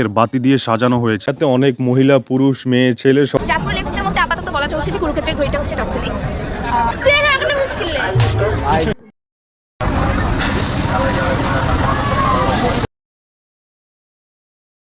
এর বাতি দিয়ে সাজানো হয়েছে। এতে অনেক মহিলা পুরুষ মেয়ে ছেলে সব চাঁদপুর লেখকদের মধ্যে আপাতত বলা চলছে যে কুরুক্ষেত্রের ঘড়িটা হচ্ছে টপ সেলিং তুই এখানে একটা মুশকিল।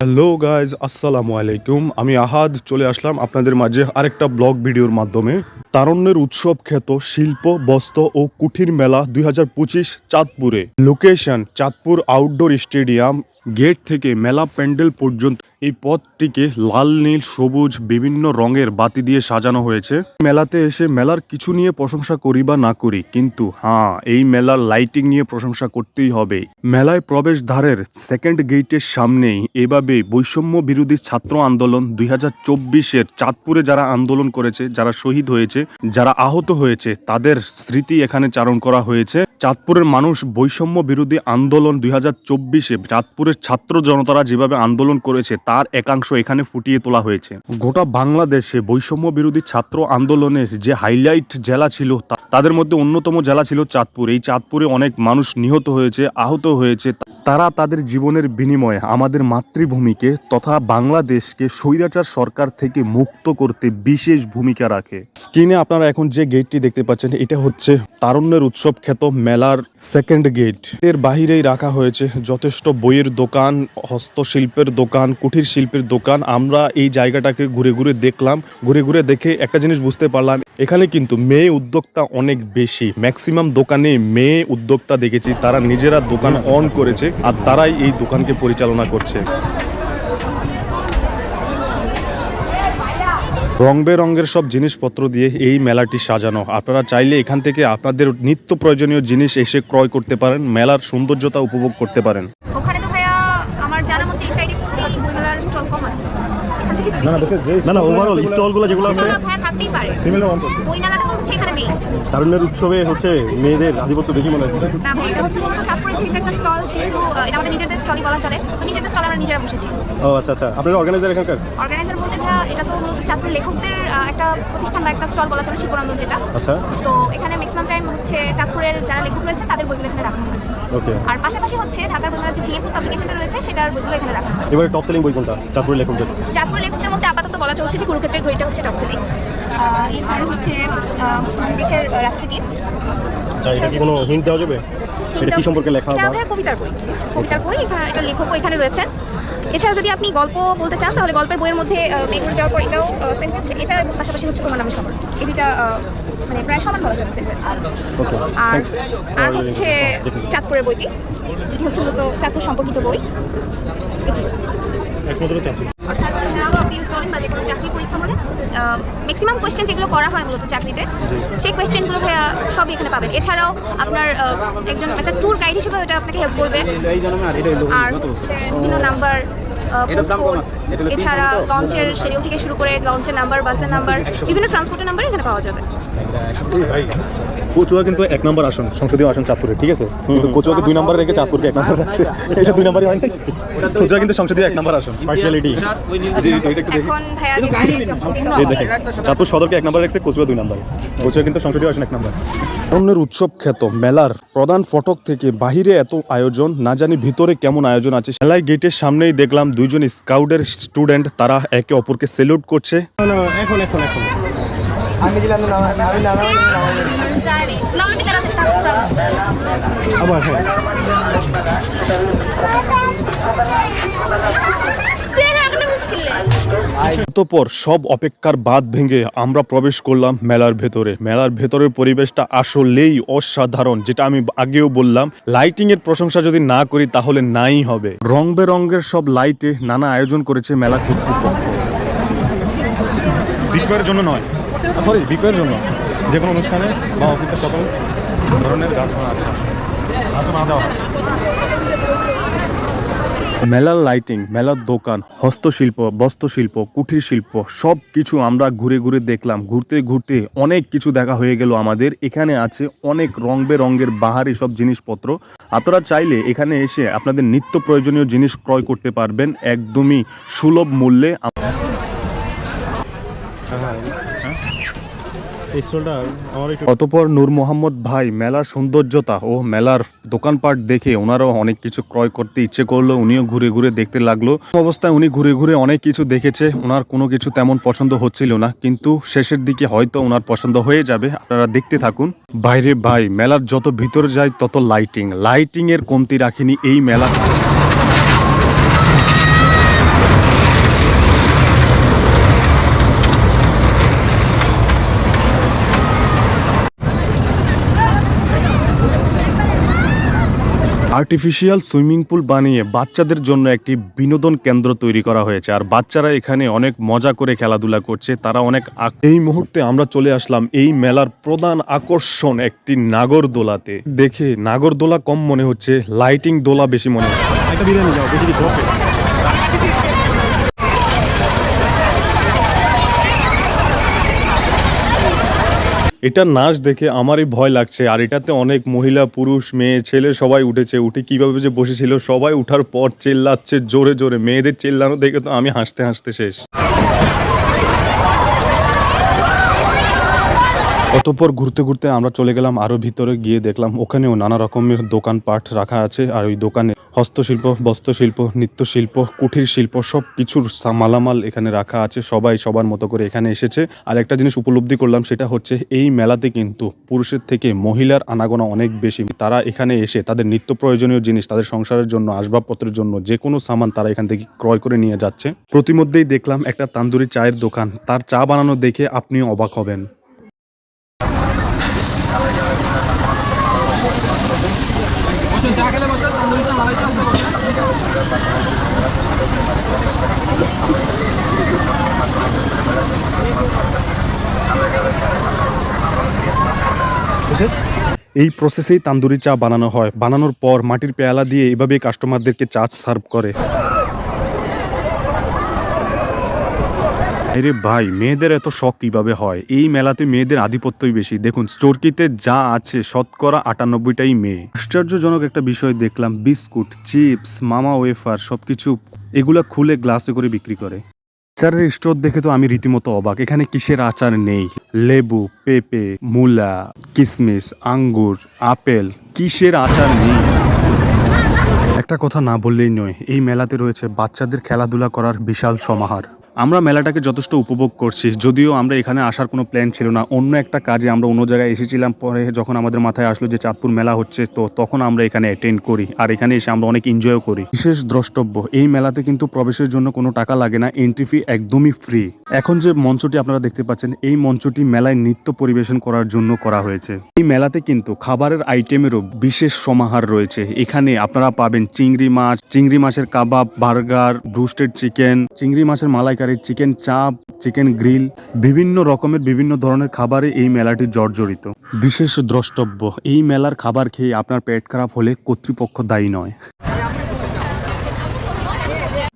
হ্যালো গাইজ আসসালামু আলাইকুম। আমি আহাদ চলে আসলাম আপনাদের মাঝে আরেকটা ব্লগ ভিডিওর মাধ্যমে। তারণ্যের উৎসব খ্যাত শিল্প বস্ত্র ও কুঠির মেলা দুই হাজার পঁচিশ চাঁদপুরে। Location Chandpur outdoor stadium gate থেকে মেলা প্যান্ডেল পর্যন্ত এই পথটিকে লাল, নীল, সবুজ, বিভিন্ন রঙের বাতি দিয়ে সাজানো হয়েছে। মেলাতে এসে মেলার কিছু নিয়ে প্রশংসা করি বা না করি, কিন্তু হ্যাঁ এই মেলার লাইটিং নিয়ে প্রশংসা করতেই হবে। মেলায় প্রবেশ দ্বারের সেকেন্ড গেটের সামনেই এভাবে বৈষম্য বিরোধী ছাত্র আন্দোলন দুই হাজার চব্বিশের চাঁদপুরে যারা আন্দোলন করেছে, যারা শহীদ হয়েছে, যারা আহত হয়েছে, তাদের স্মৃতি এখানে চারণ করা হয়েছে। চাঁদপুরের মানুষ বৈষম্য বিরোধী আন্দোলন দুই হাজার চব্বিশে চাঁদপুরের ছাত্র জনতারা যেভাবে আন্দোলন করেছে, তার একাংশ এখানে ফুটিয়ে তোলা হয়েছে। গোটা বাংলাদেশে বৈষম্য বিরোধী ছাত্র আন্দোলনের যে হাইলাইট জেলা ছিল তাদের মধ্যে অন্যতম জেলা ছিল চাঁদপুর। এই চাঁদপুরে অনেক মানুষ নিহত হয়েছে, আহত হয়েছে। তারা তাদের জীবনের বিনিময়ে আমাদের মাতৃভূমিকে তথা বাংলাদেশকে স্বৈরাচার সরকার থেকে মুক্ত করতে বিশেষ ভূমিকা রাখে। স্ক্রিনে আপনারা এখন যে গেটটি দেখতে পাচ্ছেন, এটা হচ্ছে তারুণ্যের উৎসব খ্যাত মেলার সেকেন্ড গেটের বাহিরেই রাখা হয়েছে যথেষ্ট বইয়ের দোকান, হস্তশিল্পের দোকান কুঠির শিল্পের দোকান। আমরা এই জায়গাটাকে ঘুরে ঘুরে দেখলাম। ঘুরে ঘুরে দেখে একটা জিনিস বুঝতে পারলাম, এখানে কিন্তু মেয়ে উদ্যোক্তা অনেক বেশি। ম্যাক্সিমাম দোকানে মেয়ে উদ্যোক্তা দেখেছি, তারা নিজেরা দোকান অন করেছে আর তারাই এই দোকানকে পরিচালনা করছে। রং বেরঙের সব জিনিসপত্র দিয়ে এই মেলাটি সাজানো। আপনারা চাইলে এখান থেকে আপনাদের নিত্য প্রয়োজনীয় জিনিস এসে ক্রয় করতে পারেন মেলার সৌন্দর্যতা উপভোগ করতে পারেন। ওখানে তো ভাইয়া আমার জানা মতে এই সাইডে বইমেলার স্টল কম আছে। এখান থেকে তো না না বেশি। দেখে না না ওভারঅল স্টলগুলো যেগুলো আছে ওগুলো ভাইয়া তারুণ্যের উৎসবে হচ্ছে মেয়েদের আধিপত্য বেশি মনে হচ্ছে। না ভাই এটা হচ্ছে মূলত চাঁদপুরের যেহেতু একটা স্টল সেহেতু আহ, এটা আমাদের নিজেদের স্টলই বলা চলে। তো নিজেদের স্টল আমরা নিজেরা বসেছি। ও আচ্ছা আচ্ছা। আপনারা অর্গানাইজার এখানকার? অর্গানাইজার বলতে এটা তো মূলত লেখকদের আহ, একটা প্রতিষ্ঠান বা একটা স্টল বলা চলে যেটা। আচ্ছা। তো এখানে ম্যাক্সিমাম টাইম হচ্ছে চাঁদপুরের যারা লেখক রয়েছে তাদের বইগুলো এখানে রাখা হয়। ওকে। আর পাশাপাশি হচ্ছে ঢাকার বইমেলার যে জিএফ পাবলিকেশনটা রয়েছে সেটার বইগুলো এখানে রাখা হয়। এবারে টপ সেলিং বই কোনটা? চাঁদপুরের লেখকদের। চাঁদপুর লেখকদের মধ্যে আপাতত বলা চলছে যে কুরুক্ষেত্রের ঘড়িটা হচ্ছে টপ সেলিং এরপরে হচ্ছে আচ্ছা এটা কি কোনো হিন্ট দেওয়া যাবে? এটা কি সম্পর্কে লেখা এটা কবিতার বই। কবিতার বই এখানে এটা লেখকও এখানে রয়েছেন। এছাড়া যদি আপনি গল্প বলতে চান তাহলে গল্পের বইয়ের মধ্যে মেঘুর যাওয়ার পর এটাও এটা এবং পাশাপাশি হচ্ছে তোমার নামে সমান এই মানে প্রায় সমান বলা হচ্ছে। আর আর হচ্ছে চাঁদপুরের বইটি। এটি হচ্ছে মূলত চাঁদপুর সম্পর্কিত বই। এটি। অর্থাৎ সিলস বলেন বা যে কোনো চাকরি পরীক্ষা বলেন ম্যাক্সিমাম কোয়েশ্চেন যেগুলো করা হয় মূলত চাকরিতে সেই কোয়েশ্চেনগুলো ভাইয়া সবই এখানে পাবেন। এছাড়াও আপনার একজন একটা ট্যুর গাইড হিসেবে ওটা আপনাকে হেল্প করবে। আর বিভিন্ন নাম্বার এছাড়া লঞ্চের শিডিউল থেকে শুরু করে লঞ্চের নাম্বার বাসের নাম্বার বিভিন্ন ট্রান্সপোর্টের নাম্বার এখানে পাওয়া যাবে। কচুয়া কিন্তু এক নম্বর আসন সংসদীয় আসন চাঁদপুরে ঠিক আছে? কিন্তু কচুয়াকে দুই নম্বর রেখে চাঁদপুরকে এক নম্বর রাখছে। এটা দুই নম্বরই হয় না কচুয়া কিন্তু সংসদীয় এক নম্বর আসন। পার্সিয়ালিটি এই দেখেন চাঁদপুর সদরকে এক নম্বর রাখছে কচুয়া দুই নম্বর। কচুয়া কিন্তু সংসদীয় আসন এক নম্বর। অন্যের উৎসব খ্যাত মেলার প্রধান ফটক থেকে বাহিরে এত আয়োজন না জানি ভিতরে কেমন আয়োজন আছে। মেলায় গেটের সামনেই দেখলাম দুইজন স্কাউটের স্টুডেন্ট তারা একে অপরকে সেলুট করছে। এখন এখন এখন। আমি দিলাম না আমি না আবার হ্যাঁ। অতপর সব অপেক্ষার বাদ ভেঙে আমরা প্রবেশ করলাম মেলার ভেতরে। মেলার ভেতরের পরিবেশটা আসলেই অসাধারণ যেটা আমি আগেও বললাম। লাইটিং এর প্রশংসা যদি না করি তাহলে নাই হবে। রং বেরঙের সব লাইটে নানা আয়োজন করেছে মেলা কর্তৃপক্ষ। বিক্রয়ের জন্য নয়। সরি বিক্রয়ের জন্য। যে কোনো অনুষ্ঠানে বা অফিসের সকল ধরনের গাছপালা আছে। না দেওয়া হয়। মেলার লাইটিং, মেলার দোকান, হস্তশিল্প, বস্ত্রশিল্প কুঠির শিল্প সব কিছু আমরা ঘুরে ঘুরে দেখলাম। ঘুরতে ঘুরতে অনেক কিছু দেখা হয়ে গেল আমাদের। এখানে আছে অনেক রং বেরঙের বাহারি সব জিনিসপত্র। আপনারা চাইলে এখানে এসে আপনাদের নিত্য প্রয়োজনীয় জিনিস ক্রয় করতে পারবেন। একদমই সুলভ মূল্যে এই স্টলটা আমার একটু অতপর নূর মোহাম্মদ ভাই মেলার সৌন্দর্যতা ও মেলার দোকানপাট দেখে ওনারও অনেক কিছু ক্রয় করতে ইচ্ছে করল, উনিও ঘুরে ঘুরে দেখতে লাগল। অবস্থায় উনি ঘুরে ঘুরে অনেক কিছু দেখেছে, ওনার কোনো কিছু তেমন পছন্দ হচ্ছিল না, কিন্তু শেষের দিকে হয়তো ওনার পছন্দ হয়ে যাবে, আপনারা দেখতে থাকুন। বাইরে ভাই, মেলার যত ভিতর যায় তত লাইটিং লাইটিং এর কমতি রাখেনি এই মেলা। আর্টিফিশিয়াল সুইমিং পুল বানিয়ে বাচ্চাদের জন্য একটি বিনোদন কেন্দ্র তৈরি করা হয়েছে। আর বাচ্চারা এখানে অনেক মজা করে খেলাধুলা করছে, তারা অনেক এই মুহূর্তে আমরা চলে আসলাম এই মেলার প্রধান আকর্ষণ একটি নাগর দোলাতে দেখে নাগর দোলা কম মনে হচ্ছে লাইটিং দোলা বেশি মনে হচ্ছে একটা বিরিয়ানি দাও বেশি কিছু ওকে এটা নাচ দেখে আমারই ভয় লাগছে, আর এটাতে অনেক মহিলা, পুরুষ, মেয়ে, ছেলে সবাই উঠেছে। উঠে কীভাবে যে বসেছিল, সবাই উঠার পর চেল্লাচ্ছে, জোরে জোরে। মেয়েদের চেল্লানো দেখে তো আমি হাসতে হাসতে শেষ। অতঃপর ঘুরতে ঘুরতে আমরা চলে গেলাম আরও ভিতরে, গিয়ে দেখলাম ওখানেও নানা রকমের দোকানপাট রাখা আছে, আর ওই দোকানে হস্তশিল্প, বস্ত্রশিল্প, নৃত্যশিল্প কুঠির শিল্প, সব কিছুর মালামাল এখানে রাখা আছে। সবাই সবার মতো করে এখানে এসেছে। আর একটা জিনিস উপলব্ধি করলাম, সেটা হচ্ছে এই মেলাতে কিন্তু পুরুষের থেকে মহিলার আনাগোনা অনেক বেশি। তারা এখানে এসে তাদের নিত্য প্রয়োজনীয় জিনিস, তাদের সংসারের জন্য, আসবাবপত্রের জন্য যে কোনো সামান তারা এখান থেকে ক্রয় করে নিয়ে যাচ্ছে। প্রতিমধ্যেই দেখলাম একটা তান্দুরি চায়ের দোকান। তার চা বানানো দেখে আপনিও অবাক হবেন। এই প্রসেসেই তান্দুরি চা বানানো হয়। বানানোর পর মাটির পেয়ালা দিয়ে এভাবেই কাস্টমারদেরকে চা সার্ভ করে। আরে ভাই, মেয়েদের এত শখ কীভাবে হয়? এই মেলাতে মেয়েদের আধিপত্যই বেশি। দেখুন স্টোরকিতে যা আছে, শতকরা আটানব্বইটাই মেয়ে। আশ্চর্যজনক একটা বিষয় দেখলাম, বিস্কুট, চিপস, মামা ওয়েফার, সবকিছু এগুলা খুলে গ্লাসে করে বিক্রি করে। আচারের স্টোর দেখে তো আমি রীতিমতো অবাক। এখানে কিসের আচার নেই? লেবু, পেঁপে, মূলা কিশমিশ আঙ্গুর, আপেল, কিসের আচার নেই? একটা কথা না বললেই নয়, এই মেলাতে রয়েছে বাচ্চাদের খেলাধুলা করার বিশাল সমাহার। আমরা মেলাটাকে যথেষ্ট উপভোগ করছি। যদিও আমরা এখানে আসার কোনো প্ল্যান ছিল না। অন্য একটা কাজে আমরা অন্য জায়গায় এসেছিলাম। পরে যখন আমাদের মাথায় আসলো যে চাঁদপুর মেলা হচ্ছে, তো তখন আমরা এখানে অ্যাটেন্ড করি। আর এখানে এসে আমরা অনেক এনজয়ও করি। বিশেষ দ্রষ্টব্য, এই মেলাতে কিন্তু প্রবেশের জন্য কোনো টাকা লাগে না। এন্ট্রি ফি একদমই ফ্রি এখন যে মঞ্চটি আপনারা দেখতে পাচ্ছেন, এই মঞ্চটি মেলায় নৃত্য পরিবেশন করার জন্য করা হয়েছে। এই মেলাতে কিন্তু খাবারের আইটেমেরও বিশেষ সমাহার রয়েছে। এখানে আপনারা পাবেন চিংড়ি মাছ, চিংড়ি মাছের কাবাব, বার্গার ব্রুস্টেড চিকেন চিংড়ি মাছের malaikari chicken chaap, chicken grill, বিভিন্ন রকমের বিভিন্ন ধরনের খাবারে এই মেলাটি জর্জরিত। বিশেষ দ্রষ্টব্য, এই মেলার খাবার খেয়ে আপনার পেট খারাপ হলে কর্তৃপক্ষ দায়ী নয়।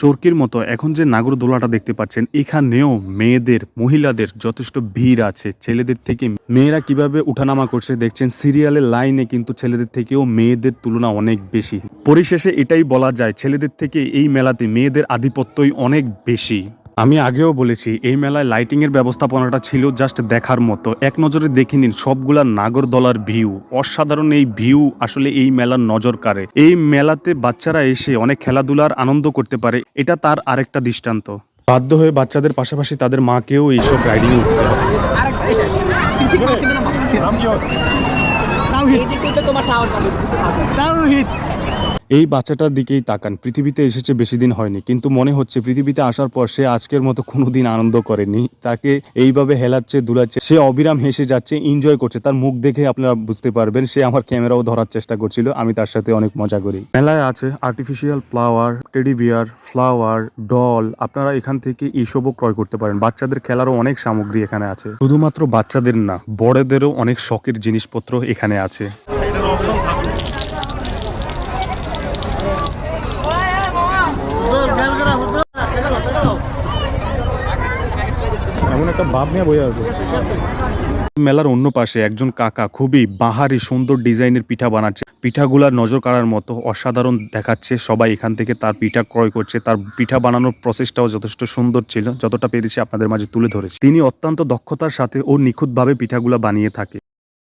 চরকির মতো এখন যে নাগরদোলাটা দেখতে পাচ্ছেন, এখানেও মেয়েদের, মহিলাদের যথেষ্ট ভিড় আছে। ছেলেদের থেকে মেয়েরা কীভাবে উঠানামা করছে দেখছেন, সিরিয়ালের লাইনে কিন্তু ছেলেদের থেকেও মেয়েদের তুলনা অনেক বেশি। পরিশেষে এটাই বলা যায়, ছেলেদের থেকে এই মেলাতে মেয়েদের আধিপত্যই অনেক বেশি। আমি আগেও বলেছি এই মেলায় লাইটিংয়ের ব্যবস্থাপনাটা ছিল জাস্ট দেখার মতো। এক নজরে দেখে নিন সবগুলা নাগরদলার ভিউ অসাধারণ এই ভিউ আসলে এই মেলার নজর কাড়ে। এই মেলাতে বাচ্চারা এসে অনেক খেলাধুলার আনন্দ করতে পারে এটা তার আরেকটা দৃষ্টান্ত। বাধ্য হয়ে বাচ্চাদের পাশাপাশি তাদের মাকেও এইসব রাইডিং উঠতে হবে। এই বাচ্চাটার দিকেই তাকান। পৃথিবীতে এসেছে বেশি দিন হয়নি, কিন্তু মনে হচ্ছে পৃথিবীতে আসার পর সে আজকের মতো কোনোদিন আনন্দ করেনি। তাকে এইভাবে হেলাচ্ছে, দুলাচ্ছে, সে অবিরাম হেসে যাচ্ছে এনজয় করছে। তার মুখ দেখে আপনারা বুঝতে পারবেন, সে আমার ক্যামেরাও ধরার চেষ্টা করছিল, আমি তার সাথে অনেক মজা করি। মেলায় আছে artificial flower teddy bear flower doll আপনারা এখান থেকে এইসবও ক্রয় করতে পারেন। বাচ্চাদের খেলারও অনেক সামগ্রী এখানে আছে। শুধুমাত্র বাচ্চাদের না, বড়দেরও অনেক শখের জিনিসপত্র এখানে আছে। একটা ভাব নিয়ে আছে। মেলার অন্য পাশে একজন কাকা খুবই বাহারি সুন্দর ডিজাইনের পিঠা বানাচ্ছে। পিঠাগুলার নজর কাড়ার মতো অসাধারণ দেখাচ্ছে। সবাই এখান থেকে তার পিঠা ক্রয় করছে। তার পিঠা বানানোর প্রসেসটাও যথেষ্ট সুন্দর ছিল, যতটা পেরেছি আপনাদের মাঝে তুলে ধরেছি। তিনি অত্যন্ত দক্ষতার সাথে ও নিখুঁতভাবে পিঠাগুলা বানিয়ে থাকে।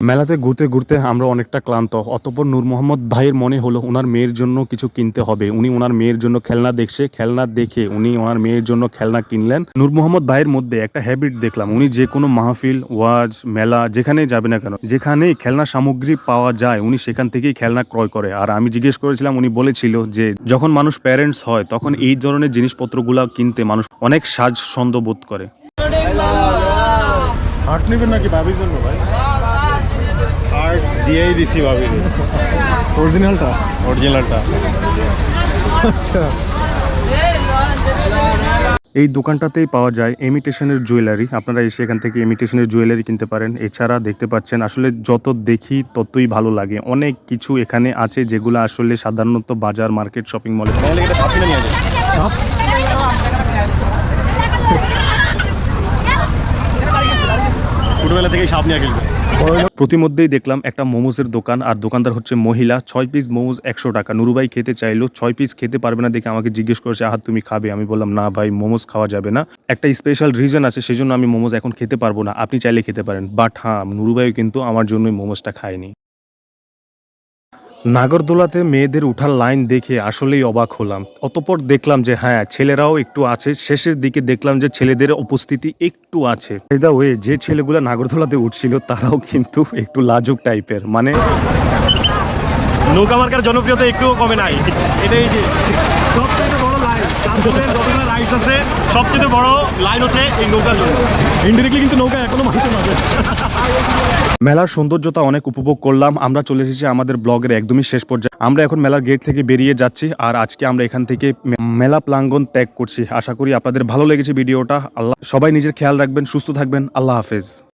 মেলাতে ঘুরতে ঘুরতে আমরা অনেকটা ক্লান্ত। অতপর নূর মোহাম্মদ ভাইয়ের মনে হলো, ওনার মেয়ের জন্য কিছু কিনতে হবে। উনি ওনার মেয়ের জন্য খেলনা দেখছে, খেলনা দেখে উনি ওনার মেয়ের জন্য খেলনা কিনলেন। নূর মোহাম্মদ ভাইয়ের মধ্যে একটা হ্যাবিট দেখলাম, উনি যে কোনো মাহফিল, ওয়াজ, মেলা, যেখানেই যাবে না কেন, যেখানেই খেলনা সামগ্রী পাওয়া যায়, উনি সেখান থেকেই খেলনা ক্রয় করে। আর আমি জিজ্ঞেস করেছিলাম, উনি বলেছিল যে, যখন মানুষ প্যারেন্টস হয়, তখন এই ধরনের জিনিসপত্রগুলো কিনতে মানুষ অনেক সাজসন্দ বোধ করে। হাট নেবেন নাকি ভাবির জন্য ভাই? হাট দিয়েই দিছি ভাবির অরিজিনালটা অরিজিনালটা এই দোকানটাতেই পাওয়া যায় ইমিটেশনের জুয়েলারি আপনারা এসে এখান থেকে ইমিটেশনের জুয়েলারি কিনতে পারেন। এছাড়া দেখতে পাচ্ছেন আসলে যত দেখি ততই ভালো লাগে। অনেক কিছু এখানে আছে যেগুলো আসলে সাধারণত বাজার মার্কেট শপিং মলে তাহলে এটা সাপ কিনে নিয়ে যায় ছোটবেলা থেকে সাপ নিয়ে খেলবে। প্রতিমধ্যেই দেখলাম একটা মোমোজের দোকান, আর দোকানদার হচ্ছে মহিলা। ছয় পিস মোমোজ একশো টাকা। নুরুবাই খেতে চাইলো, ছয় পিস খেতে পারবে না দেখে আমাকে জিজ্ঞেস করেছে আহার তুমি খাবে? আমি বললাম, না ভাই মোমোজ খাওয়া যাবে না। একটা স্পেশাল রিজন আছে, সেজন্য আমি মোমোজ এখন খেতে পারব না। আপনি চাইলে খেতে পারেন। বাট হ্যাঁ নুরুবাইও কিন্তু আমার জন্যই মোমোজটা খায়নি। নাগরদোলাতে মেয়েদের উঠার লাইন দেখে আসলেই অবাক হলাম। অতপর দেখলাম যে হ্যাঁ ছেলেরাও একটু আছে। শেষের দিকে দেখলাম যে ছেলেদের উপস্থিতি একটু আছে। দা ওয়ে যে ছেলেগুলো নাগরদোলাতে উঠছিল তারাও কিন্তু একটু লাজুক টাইপের। মানে নৌকা মার্কার জনপ্রিয়তা একটুও কমে নাই। এটাই যে সবচেয়ে বড় লাইন যতগুলো রাইডস আছে সবচেয়ে বড় লাইন হচ্ছে এই নৌকার জন্য। ইনডিরেক্টলি কিন্তু নৌকা এখনও মানুষের মাঝে মেলার সৌন্দর্যতা অনেক উপভোগ করলাম। আমরা চলে এসেছি আমাদের ব্লগের একদমই শেষ পর্যায়ে। আমরা এখন মেলার গেট থেকে বেরিয়ে যাচ্ছি আর আজকে আমরা এখান থেকে মেলা প্লাঙ্গন ত্যাগ করছি। আশা করি আপনাদের ভালো লেগেছে ভিডিওটা। আল্লাহ সবাই নিজের খেয়াল রাখবেন, সুস্থ থাকবেন। আল্লাহ হাফেজ।